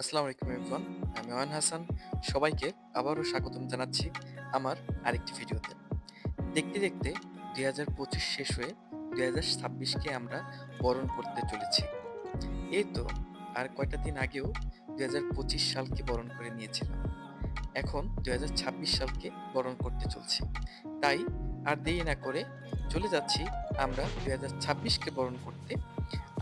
আসসালামু আলাইকুম এভরিওয়ান আমি ওয়ান হাসান। সবাইকে আবারও স্বাগতম জানাচ্ছি আমার আরেকটি ভিডিওতে। দেখতে দেখতে দুই হাজার পঁচিশ শেষ হয়ে দুই হাজার ছাব্বিশকে আমরা বরণ করতে চলেছি। এই তো আর কয়টা দিন আগেও দুই হাজার পঁচিশ সালকে বরণ করে নিয়েছিলাম। এখন দুই হাজার ছাব্বিশ সালকে বরণ করতে চলছি। তাই আর দেরি না করে চলে যাচ্ছি আমরা দুই হাজার ছাব্বিশকে বরণ করতে।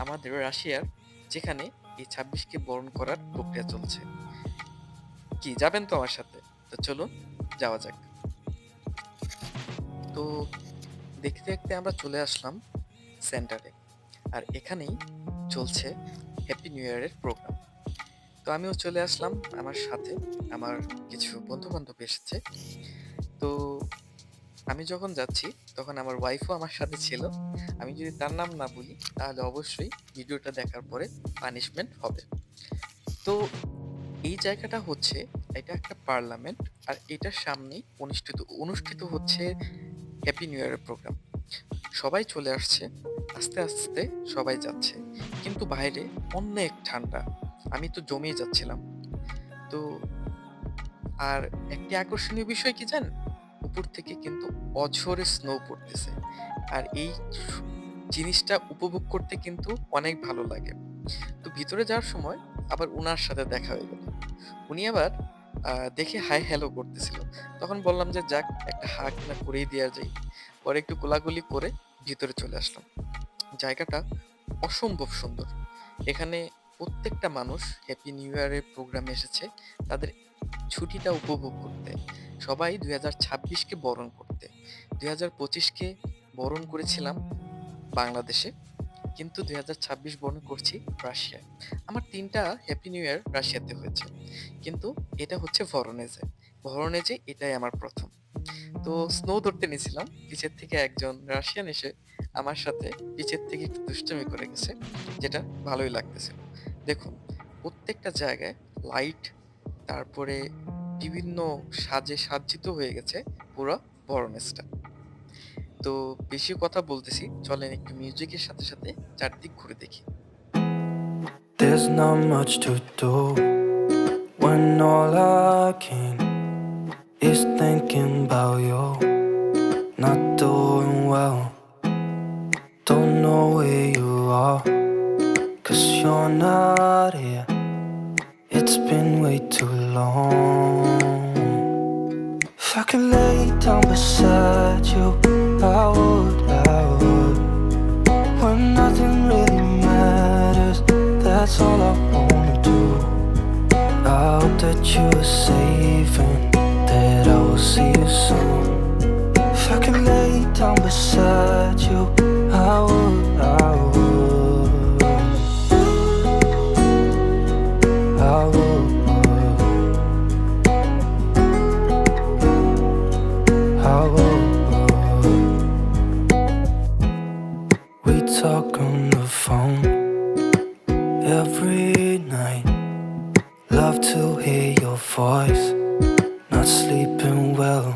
আমাদের রাশিয়ার যেখানে এই ছাব্বিশকে বরণ করার প্রক্রিয়া চলছে। কি, যাবেন তো আমার সাথে? তো চলুন, যাওয়া যাক। তো দেখতে দেখতে আমরা চলে আসলাম সেন্টারে। আর এখানেই চলছে হ্যাপি নিউ ইয়ারের প্রোগ্রাম তো আমিও চলে আসলাম আমার সাথে। আমার কিছু বন্ধু বান্ধব এসেছে। তো আমি যখন যাচ্ছি, তখন আমার ওয়াইফও আমার সাথে ছিল। আমি যদি তার নাম না বলি, তাহলে অবশ্যই ভিডিওটা দেখার পরে পানিশমেন্ট হবে। তো এই জায়গাটা হচ্ছে, এটা একটা পার্লামেন্ট আর এটার সামনেই অনুষ্ঠিত অনুষ্ঠিত হচ্ছে হ্যাপি নিউ ইয়ারের প্রোগ্রাম সবাই চলে আসছে, আস্তে আস্তে সবাই যাচ্ছে। কিন্তু বাইরে অনেক ঠান্ডা। আমি তো জমিয়ে যাচ্ছিলাম। তো আর একটি আকর্ষণীয় বিষয় কি জানেন? উপর থেকে কিন্তু অঝরে স্নো পড়তেছে। আর এই জিনিসটা উপভোগ করতে কিন্তু অনেক ভালো লাগে। তো ভিতরে যাওয়ার সময় আবার উনার সাথে দেখা হয়ে গেল। উনি আবার দেখে হাই হ্যালো করতেছিল। তখন বললাম যে, যাক, একটা হাক না করেই দেওয়া যায়। পরে একটু কোলাগুলি করে ভিতরে চলে আসলাম। জায়গাটা অসম্ভব সুন্দর। এখানে প্রত্যেকটা মানুষ হ্যাপি নিউ ইয়ারের প্রোগ্রামে এসেছে। তাদের ছুটিটা উপভোগ করতে। সবাই দুই হাজার ছাব্বিশকে বরণ করতে। দুই হাজার পঁচিশকে বরণ করেছিলাম বাংলাদেশে, কিন্তু দুই হাজার ছাব্বিশ বরণ করছি রাশিয়ায়। আমার তিনটা হ্যাপি নিউ ইয়ার রাশিয়াতে হয়েছে, কিন্তু এটা হচ্ছে ভরনেজে ভরনেজে এটাই আমার প্রথম। তো স্নো ধরতে নিয়েছিলাম পিছের থেকে একজন রাশিয়ান এসে আমার সাথে পিছের থেকে একটু দুষ্টমি করে গেছে, যেটা ভালোই লাগতেছিল। দেখুন, প্রত্যেকটা জায়গায় লাইট তারপরে বিভিন্ন সাজে সাজ্জিত হয়ে গেছে পুরো বরনেজটা তো বেশি কথা বলতেছি চলেন একটু মিউজিকের সাথে সাথে চারদিক ঘুরে দেখি There's not much to do when all I can is thinking about you. Not doing well, don't know where you are, cause you're not here. It's been way too long. If I could lay down beside you, I would, I would. When nothing really matters, that's all I wanna do. I hope that you are safe and I. We talk on the phone every night. Love to hear your voice. Not sleeping well.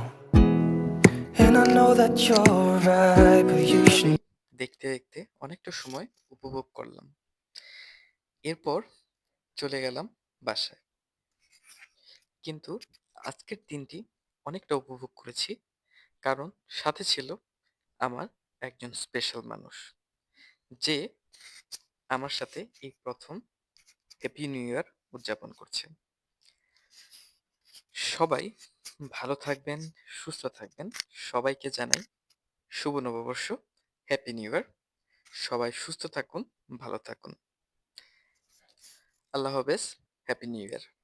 And I know that you're right, but you should. দেখতে দেখতে অনেকটা সময় উপভোগ করলাম এরপর চলে গেলাম বাসায় কিন্তু আজকের দিনটি অনেকটা উপভোগ করেছি কারণ সাথে ছিল আমার একজন স্পেশাল মানুষ। যে আমার সাথে এই প্রথম হ্যাপি নিউ ইয়ার উদযাপন করছে সবাই ভালো থাকবেন, সুস্থ থাকবেন। সবাইকে জানাই শুভ নববর্ষ হ্যাপি নিউ ইয়ার সবাই সুস্থ থাকুন, ভালো থাকুন। আল্লাহ হাফেজ হ্যাপি নিউ ইয়ার